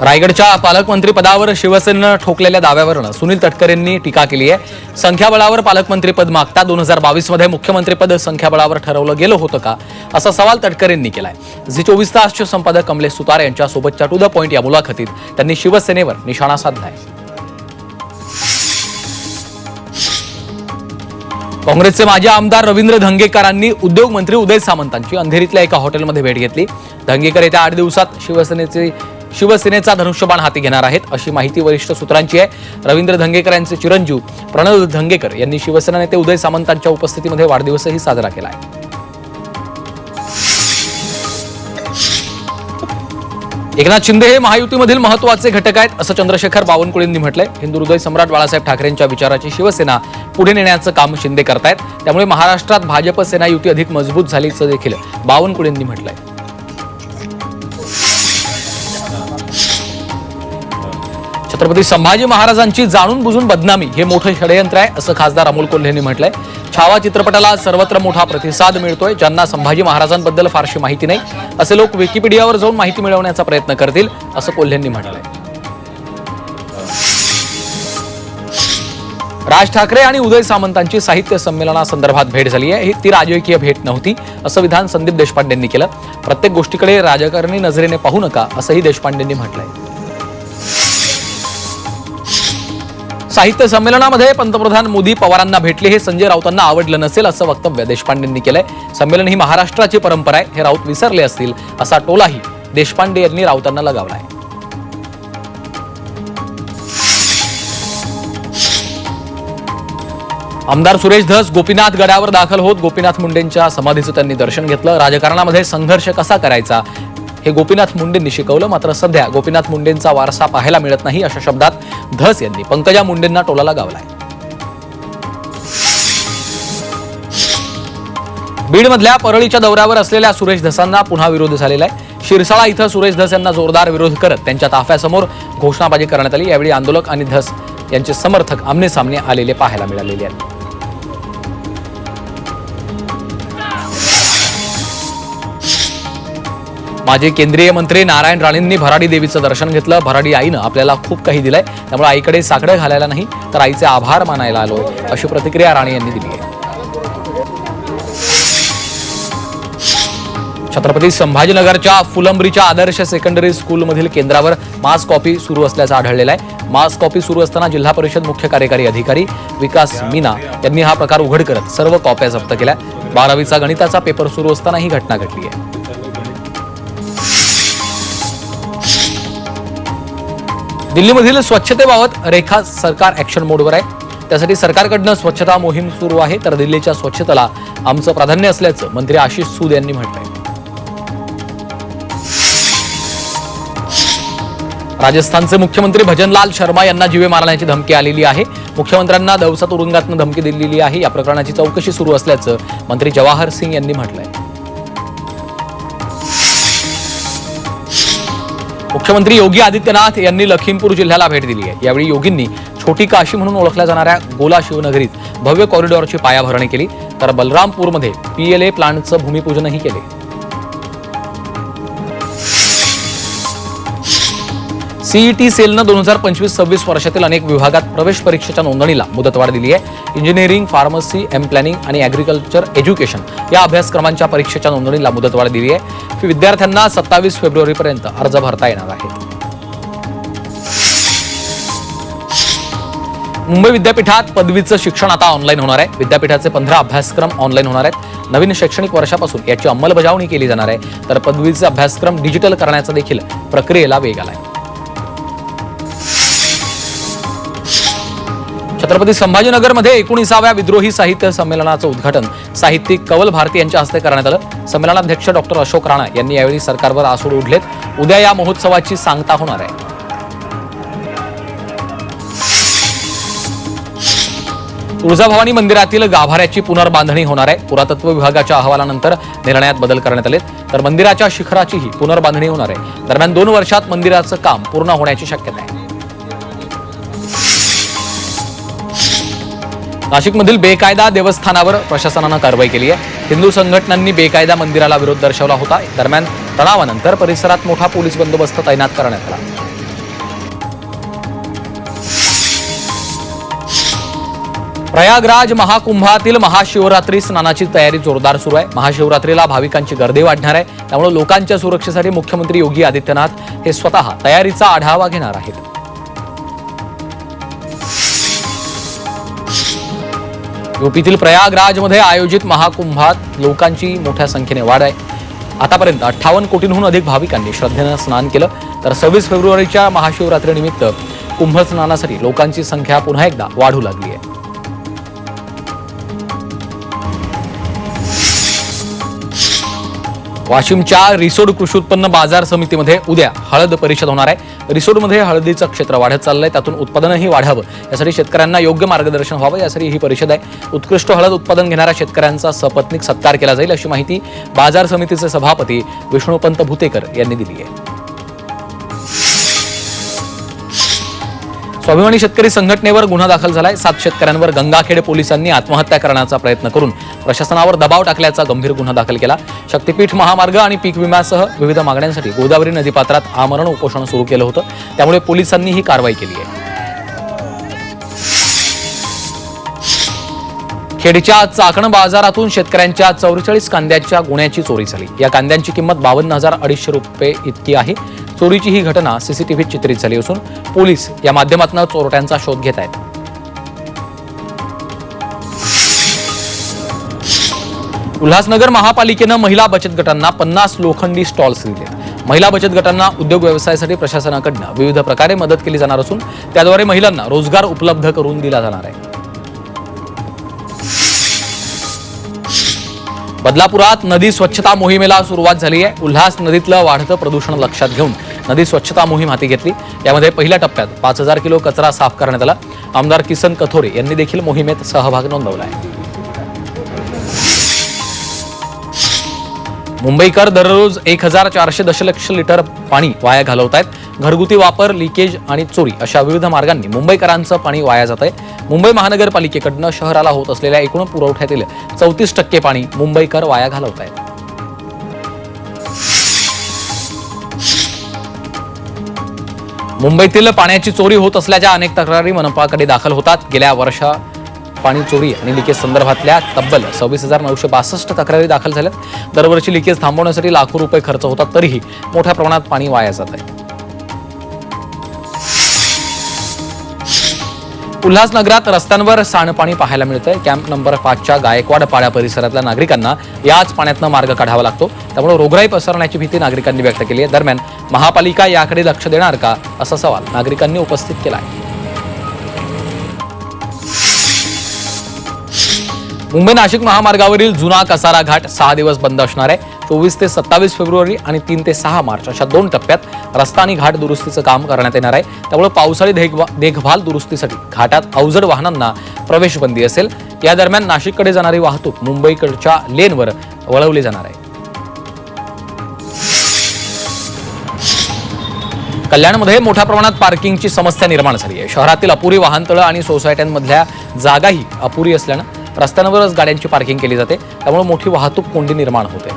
रायगडच्या पालकमंत्री पदावर शिवसेनेनं ठोकलेल्या दाव्यावरनं सुनील तटकरेंनी टीका केली आहे. संख्याबळावर पालकमंत्रीपद मागता दोन हजार बावीसमध्ये मुख्यमंत्रीपद संख्याबळावर ठरवलं गेलं होतं का? असा सवाल तटकरेंनी केलाय. झी चोवीस तासचे संपादक कमलेश सुतार यांच्यासोबतच्या टू द पॉईंट या मुलाखतीत त्यांनी शिवसेनेवर निशाणा साधलाय. काँग्रेसचे माजी आमदार रवींद्र धंगेकरांनी उद्योगमंत्री उदय सामंतांची अंधेरीतल्या एका हॉटेलमध्ये भेट घेतली. धंगेकर येत्या आठ दिवसात शिवसेनेचे शिवसेनेचा धनुष्यबाण हाती घेणार आहेत अशी माहिती वरिष्ठ सूत्रांची आहे. रवींद्र धंगेकर यांचे चिरंजीव प्रणव धंगेकर यांनी शिवसेना नेते उदय सामंतांच्या उपस्थितीमध्ये वाढदिवसही साजरा केला आहे. एकनाथ शिंदे हे महायुतीमधील महत्त्वाचे घटक आहेत असं चंद्रशेखर बावनकुळेंनी म्हटलंय. हिंदू हृदय सम्राट बाळासाहेब ठाकरेंच्या विचाराची शिवसेना पुढे नेण्याचं काम शिंदे करतायत. त्यामुळे महाराष्ट्रात भाजप सेना युती अधिक मजबूत झाल्याचं देखील बावनकुळेंनी म्हटलंय. छत्रपती संभाजी महाराजांची जाणून बुजून बदनामी हे मोठं षडयंत्र आहे असं खासदार अमोल कोल्हेंनी म्हटलंय. छावा चित्रपटाला सर्वत्र मोठा प्रतिसाद मिळतोय ज्यांना संभाजी महाराजांबद्दल फारशी माहिती नाही असे लोक विकिपीडियावर जाऊन माहिती मिळवण्याचा प्रयत्न करतील असं कोल्हेंनी म्हटलंय. राज ठाकरे आणि उदय सामंतांची साहित्य संमेलनासंदर्भात भेट झाली आहे. ही ती राजकीय भेट नव्हती असं विधान संदीप देशपांडेंनी केलं. प्रत्येक गोष्टीकडे राजकारणी नजरेने पाहू नका असंही देशपांडेंनी म्हटलंय. साहित्य संमेलनामध्ये पंतप्रधान मोदी पवारांना भेटले हे संजय राऊतांना आवडलं नसेल असं वक्तव्य देशपांडेंनी केलंय. संमेलन ही महाराष्ट्राची परंपरा आहे. हे राऊत विसरले असतील असा टोलाही देशपांडे यांनी राऊतांना लगावलाय. आमदार सुरेश धस गोपीनाथ गडावर दाखल होत. गोपीनाथ मुंडेंच्या समाधीचं त्यांनी दर्शन घेतलं. राजकारणामध्ये संघर्ष कसा करायचा? हे गोपीनाथ मुंडेंनी शिकवलं मात्र सध्या गोपीनाथ मुंडेंचा वारसा पाहायला मिळत नाही अशा शब्दात धस यांनी पंकजा मुंडेंना टोलाला गावलाय. बीडमधल्या परळीच्या दौऱ्यावर असलेल्या सुरेश धसांना पुन्हा विरोध झालेला आहे. शिरसाळा इथं सुरेश धस यांना जोरदार विरोध करत त्यांच्या ताफ्यासमोर घोषणाबाजी करण्यात आली. यावेळी आंदोलक आणि धस यांचे समर्थक आमने सामने आलेले पाहायला मिळालेले आहेत. माजी केंद्रीय मंत्री नारायण राणेंनी भराडी देवीचं दर्शन घेतलं. भराडी आईनं आपल्याला खूप काही दिलंय. त्यामुळे आईकडे साकडं घालायला नाही तर आईचे आभार मानायला आलोय अशी प्रतिक्रिया राणे यांनी दिली आहे. छत्रपती संभाजीनगरच्या फुलंब्रीच्या आदर्श सेकंडरी स्कूलमधील केंद्रावर मास कॉपी सुरू असल्याचं आढळलेलं आहे. मास कॉपी सुरू असताना जिल्हा परिषद मुख्य कार्यकारी अधिकारी विकास मीना यांनी हा प्रकार उघड करत सर्व कॉप्या जप्त केल्या. बारावीचा गणिताचा पेपर सुरू असताना ही घटना घडली आहे. दिल्लीमधील स्वच्छतेबाबत रेखा सरकार ॲक्शन मोडवर आहे. त्यासाठी सरकारकडनं स्वच्छता मोहीम सुरू आहे तर दिल्लीच्या स्वच्छतेला आमचं प्राधान्य असल्याचं मंत्री आशिष सूद यांनी म्हटलंय. राजस्थानचे मुख्यमंत्री भजनलाल शर्मा यांना जीवे मारण्याची धमकी आलेली आहे. मुख्यमंत्र्यांना दौसा तुरुंगातनं धमकी दिलेली आहे. या प्रकरणाची चौकशी सुरू असल्याचं मंत्री जवाहर सिंग यांनी म्हटलंय. मुख्यमंत्री योगी आदित्यनाथ यांनी लखीमपूर जिल्ह्याला भेट दिली आहे. यावेळी योगींनी छोटी काशी म्हणून ओळखल्या जाणाऱ्या गोला शिवनगरीत भव्य कॉरिडॉरची पायाभरणी केली. तर बलरामपूरमध्ये पीएलए प्लांटचं भूमिपूजनही केले. सीईटी सेलनं दोन हजार पंचवीस सव्वीस वर्षातील अनेक विभागात प्रवेश परीक्षेच्या नोंदणीला मुदतवाढ दिली आहे. इंजिनिअरिंग फार्मसी एम प्लॅनिंग आणि ॲग्रिकल्चर एज्युकेशन या अभ्यासक्रमांच्या परीक्षेच्या नोंदणीला मुदतवाढ दिली आहे. विद्यार्थ्यांना सत्तावीस फेब्रुवारीपर्यंत अर्ज भरता येणार आहे. मुंबई विद्यापीठात पदवीचं शिक्षण आता ऑनलाईन होणार आहे. विद्यापीठाचे पंधरा अभ्यासक्रम ऑनलाईन होणार आहेत. नवीन शैक्षणिक वर्षापासून याची अंमलबजावणी केली जाणार आहे. तर पदवीचे अभ्यासक्रम डिजिटल करण्याचा देखील प्रक्रियेला वेग आलाय. छत्रपती संभाजीनगरमध्ये एकोणीसाव्या विद्रोही साहित्य संमेलनाचं उद्घाटन. साहित्यिक कवल भारती यांच्या हस्ते करण्यात आलं. संमेलनाध्यक्ष डॉक्टर अशोक राणा यांनी यावेळी सरकारवर आसूड उडलेत उद्या या महोत्सवाची सांगता होणार आहे. तुळजाभवानी मंदिरातील गाभाऱ्याची पुनर्बांधणी होणार आहे. पुरातत्व विभागाच्या अहवालानंतर निर्णयात बदल करण्यात आले तर मंदिराच्या शिखराचीही पुनर्बांधणी होणार आहे. दरम्यान दोन वर्षात मंदिराचं काम पूर्ण होण्याची शक्यता आहे. नाशिकमधील बेकायदा देवस्थानावर प्रशासनानं कारवाई केली आहे. हिंदू संघटनांनी बेकायदा मंदिराला विरोध दर्शवला होता. दरम्यान तणावानंतर परिसरात मोठा पोलीस बंदोबस्त तैनात करण्यात आला. प्रयागराज महाकुंभातील महाशिवरात्री स्नानाची तयारी जोरदार सुरू आहे. महाशिवरात्रीला भाविकांची गर्दी वाढणार आहे. त्यामुळे लोकांच्या सुरक्षेसाठी मुख्यमंत्री योगी आदित्यनाथ हे स्वतः तयारीचा आढावा घेणार आहेत. युपीतील प्रयागराजमध्ये आयोजित महाकुंभात लोकांची मोठ्या संख्येने वाढ आहे. आतापर्यंत अठ्ठावन्न कोटींहून अधिक भाविकांनी श्रद्धेनं स्नान केलं. तर सव्वीस फेब्रुवारीच्या महाशिवरात्रीनिमित्त कुंभ स्नानासाठी लोकांची संख्या पुन्हा एकदा वाढू लागली आहे. वाशिमच्या रिसोड कृषी उत्पन्न बाजार समितीमध्ये उद्या हळद परिषद होणार आहे. रिसोडमध्ये हळदीचं क्षेत्र वाढत चाललंय त्यातून उत्पादनही वाढावं. यासाठी शेतकऱ्यांना योग्य मार्गदर्शन व्हावं यासाठी ही परिषद आहे. उत्कृष्ट हळद उत्पादन घेणाऱ्या शेतकऱ्यांचा सपत्नीक सत्कार केला जाईल अशी माहिती बाजार समितीचे सभापती विष्णुपंत भुतेकर यांनी दिली आहे. स्वाभिमानी शेतकरी संघटनेवर गुन्हा दाखल झालाय. सात शेतकऱ्यांवर गंगाखेड पोलिसांनी आत्महत्या करण्याचा प्रयत्न करून प्रशासनावर दबाव टाकल्याचा गंभीर गुन्हा दाखल केला. शक्तीपीठ महामार्ग आणि पीक विम्यासह विविध मागण्यांसाठी गोदावरी नदीपात्रात आमरण उपोषण सुरू केलं होतं. त्यामुळे पोलिसांनी ही कारवाई केली आहे. खेडच्या चाकण बाजारातून शेतकऱ्यांच्या चौवेचाळीस कांद्याच्या गुण्याची चोरी झाली. या कांद्यांची किंमत बावन्न हजार अडीचशे रुपये इतकी आहे. चोरीची ही घटना सीसीटीव्हीत चित्रित झाली असून पोलीस या माध्यमातून चोरट्यांचा शोध घेत आहेत. उल्हासनगर महापालिकेनं महिला बचत गटांना पन्नास लोखंडी स्टॉल्स दिले. महिला बचत गटांना उद्योग व्यवसायासाठी प्रशासनाकडनं विविध प्रकारे मदत केली जाणार असून त्याद्वारे महिलांना रोजगार उपलब्ध करून दिला जाणार आहे. बदलापुरात नदी स्वच्छता मोहिमेला सुरुवात झाली आहे. उल्हास नदीतलं वाढतं प्रदूषण लक्षात घेऊन नदी स्वच्छता मोहीम हाती घेतली. यामध्ये पहिल्या टप्प्यात पाच हजार किलो कचरा साफ करण्यात आला. आमदार किसन कथोरे यांनी देखील मोहिमेत सहभाग नोंदवला आहे. मुंबईकर दररोज एक हजार चारशे दशलक्ष लिटर पाणी वाया घालवत आहेत. घरगुती वापर लिकेज आणि चोरी अशा विविध मार्गांनी मुंबईकरांचं पाणी वाया जात आहे. मुंबई महानगरपालिकेकडनं शहराला होत असलेल्या एकूण पुरवठ्यातील चौतीस टक्के पाणी मुंबईकर वाया घालवत आहेत. मुंबईतील पाण्याची चोरी होत असल्याच्या अनेक तक्रारी मनपाकडे दाखल होतात. गेल्या वर्षा पाणी चोरी आणि लिकेज संदर्भातल्या तब्बल सव्वीस हजार नऊशे बासष्ट तक्रारी दाखल झाल्यात. दरवर्षी लिकेज थांबवण्यासाठी लाखो रुपये खर्च होतात तरीही मोठ्या प्रमाणात पाणी वाया जात आहे. उल्हासनगरात रस्त्यांवर सांडपाणी पाहायला मिळतंय. कॅम्प नंबर पाचच्या गायकवाड पाड्या परिसरातल्या नागरिकांना याच पाण्यातनं मार्ग काढावा लागतो. त्यामुळे रोगराई पसरण्याची भीती नागरिकांनी व्यक्त केली आहे. दरम्यान महापालिका याकडे लक्ष देणार का असा सवाल नागरिकांनी उपस्थित केला आहे मुंबई नाशिक महामार्गावरील जुना कसारा घाट सहा दिवस बंद असणार आहे. चोवीस ते सत्तावीस फेब्रुवारी आणि तीन ते सहा मार्च अशा दोन टप्प्यात रस्ता आणि घाट दुरुस्तीचं काम करण्यात येणार आहे. त्यामुळे पावसाळी देखभा देखभाल दुरुस्तीसाठी घाटात अवजड वाहनांना प्रवेश बंदी असेल. या दरम्यान नाशिककडे जाणारी वाहतूक मुंबईकडच्या लेनवर वळवली जाणार आहे. कल्याणमध्ये मोठ्या प्रमाणात पार्किंगची समस्या निर्माण झाली आहे. शहरातील अपुरी वाहनतळं आणि सोसायट्यांमधल्या जागाही अपुरी असल्यानं रस्त्यांवरच गाड्यांची पार्किंग केली जाते. त्यामुळे मोठी वाहतूक कोंडी निर्माण होते.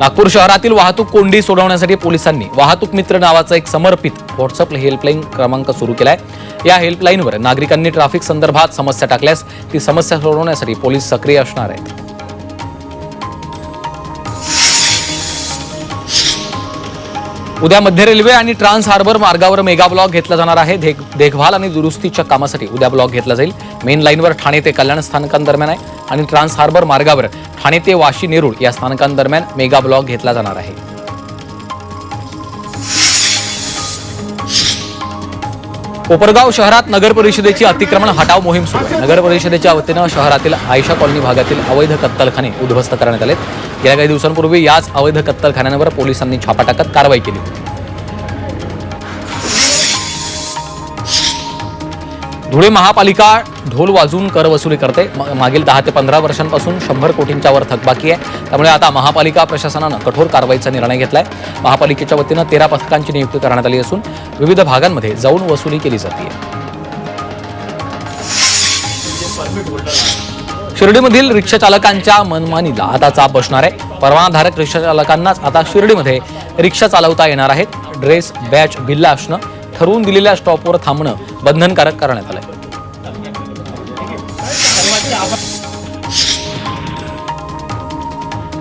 नागपूर शहरातील वाहतूक कोंडी सोडवण्यासाठी पोलिसांनी वाहतूक मित्र नावाचा एक समर्पित व्हॉट्सअप हेल्पलाईन क्रमांक सुरू आहे या हेल्पलाईनवर नागरिकांनी ट्रॅफिक संदर्भात समस्या टाकल्यास ती समस्या सोडवण्यासाठी पोलीस सक्रिय असणार आहेत. उद्या मध्य रेल्वे आणि ट्रान्स हार्बर मार्गावर मेगा ब्लॉक घेतला जाणार आहे. देख देखभाल आणि दुरुस्तीच्या कामासाठी उद्या ब्लॉक घेतला जाईल. मेन लाईनवर ठाणे ते कल्याण स्थानकांदरम्यान आहे आणि ट्रान्स हार्बर मार्गावर ठाणे ते वाशी नेरूळ या स्थानकांदरम्यान मेगा ब्लॉक घेतला जाणार आहे. कोपरगाव शहरात नगर परिषदेची अतिक्रमण हटाव मोहीम सुरू आहे. नगर परिषदेच्या वतीनं शहरातील आयशा कॉलनी भागातील अवैध कत्तलखाने उद्ध्वस्त करण्यात आलेत. गेल्या काही दिवसांपूर्वी याच अवैध कत्तलखान्यांवर पोलिसांनी छापा टाकत कारवाई केली. होती धुळे महापालिका ढोल वाजून कर वसुली करते. म- मागील दहा ते पंधरा वर्षांपासून शंभर कोटींच्या वर थकबाकी आहे. त्यामुळे आता महापालिका प्रशासनानं कठोर कारवाईचा निर्णय घेतलाय. महापालिकेच्या वतीनं तेरा पथकांची नियुक्ती करण्यात आली असून विविध भागांमध्ये जाऊन वसुली केली जाते शिर्डीमधील रिक्षा चालकांच्या मनमानीला आता चाप बसणार आहे. परवानाधारक रिक्षा चालकांनाच आता शिर्डीमध्ये रिक्षा चालवता येणार आहेत. ड्रेस बॅच बिल्ला असणं ठरवून दिलेल्या स्टॉपवर थांबणं बंधनकारक करण्यात आलंय.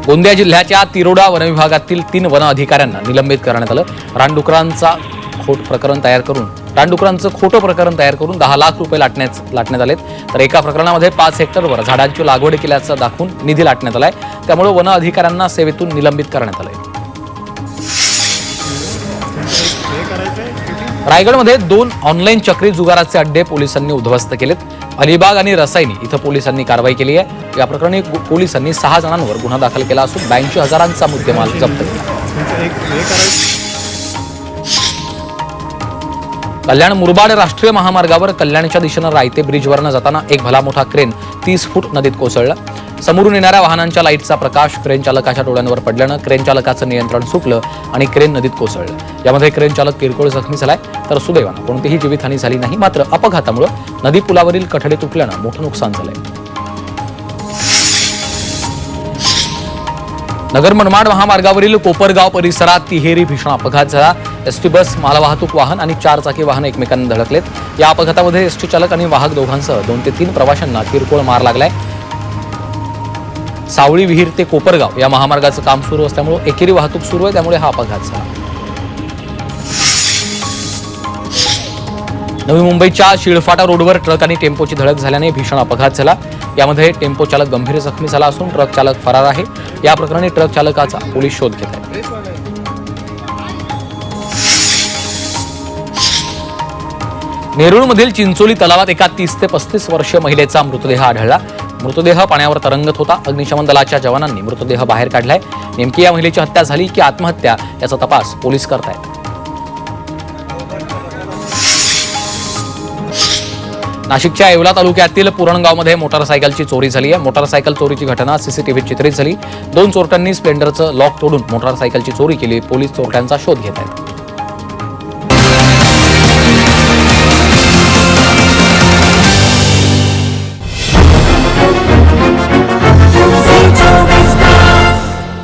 गोंदिया जिल्ह्याच्या तिरोडा वनविभागातील तीन वन अधिकाऱ्यांना निलंबित करण्यात आलं. रानडुकरांचा खोट प्रकरण तयार करून रानडुकरांचं खोटं प्रकरण तयार करून दहा लाख रुपये लाटण्यात लाटण्यात आलेत. तर एका प्रकरणामध्ये पाच हेक्टरवर झाडांची लागवड केल्याचं दाखवून निधी लाटण्यात आलाय. त्यामुळे वन अधिकाऱ्यांना सेवेतून निलंबित करण्यात आलंय. रायगडमध्ये दोन ऑनलाईन चक्री जुगाराचे अड्डे पोलिसांनी उद्ध्वस्त केलेत. अलिबाग आणि रसायनी इथं पोलिसांनी कारवाई केली आहे. या प्रकरणी पोलिसांनी सहा जणांवर गुन्हा दाखल केला असून ब्याऐंशी हजारांचा मुद्देमाल जप्त केला. कल्याण मुरबाड राष्ट्रीय महामार्गावर कल्याणच्या दिशेनं रायते ब्रिजवरनं जाताना एक भला मोठा क्रेन तीस फूट नदीत कोसळला. समोरून येणाऱ्या वाहनांच्या लाईटचा प्रकाश क्रेन चालकाच्या डोळ्यांवर पडल्यानं क्रेन चालकाचं नियंत्रण सुटलं आणि क्रेन नदीत कोसळलं. यामध्ये क्रेन चालक किरकोळ जखमी झालाय तर सुदैवानं कोणतीही जीवितहानी झाली नाही मात्र अपघातामुळे नदी पुलावरील कठडे तुटल्यानं मोठं नुकसान झालंय. नगर मनमाड महामार्गावरील कोपरगाव परिसरात तिहेरी भीषण अपघात झाला. एसटी बस मालवाहतूक वाहन आणि चार चाकी वाहन एकमेकांना धडकलेत. या अपघातामध्ये एसटी चालक आणि वाहक दोघांसह दोन ते तीन प्रवाशांना किरकोळ मार लागलाय. सावळी विहीर ते कोपरगाव या महामार्गाचं काम सुरू असल्यामुळे एकेरी वाहतूक सुरू आहे त्यामुळे हा अपघात झाला. नवी मुंबईच्या शिळफाटा रोडवर ट्रक आणि टेम्पोची धडक झाल्याने भीषण अपघात झाला. यामध्ये टेम्पो चालक गंभीर जखमी झाला असून ट्रक चालक फरार आहे. या प्रकरणी ट्रक चालकाचा पोलीस शोध घेत आहेत नेरूळमधील चिंचोली तलावात एका तीस ते पस्तीस वर्षीय महिलेचा मृतदेह आढळला. मृतदेह पाण्यावर तरंगत होता. अग्निशमन दलाच्या जवानांनी मृतदेह बाहेर काढलाय. नेमकी या महिलेची हत्या झाली की आत्महत्या याचा तपास पोलीस करतायत. नाशिकच्या येवला तालुक्यातील पुरणगावमध्ये मोटारसायकलची चोरी झाली आहे. मोटारसायकल चोरीची घटना सीसीटीव्हीत चित्रित झाली. दोन चोरट्यांनी स्प्लेंडरचं लॉक तोडून मोटारसायकलची चोरी केली. पोलीस चोरट्यांचा शोध घेत आहेत.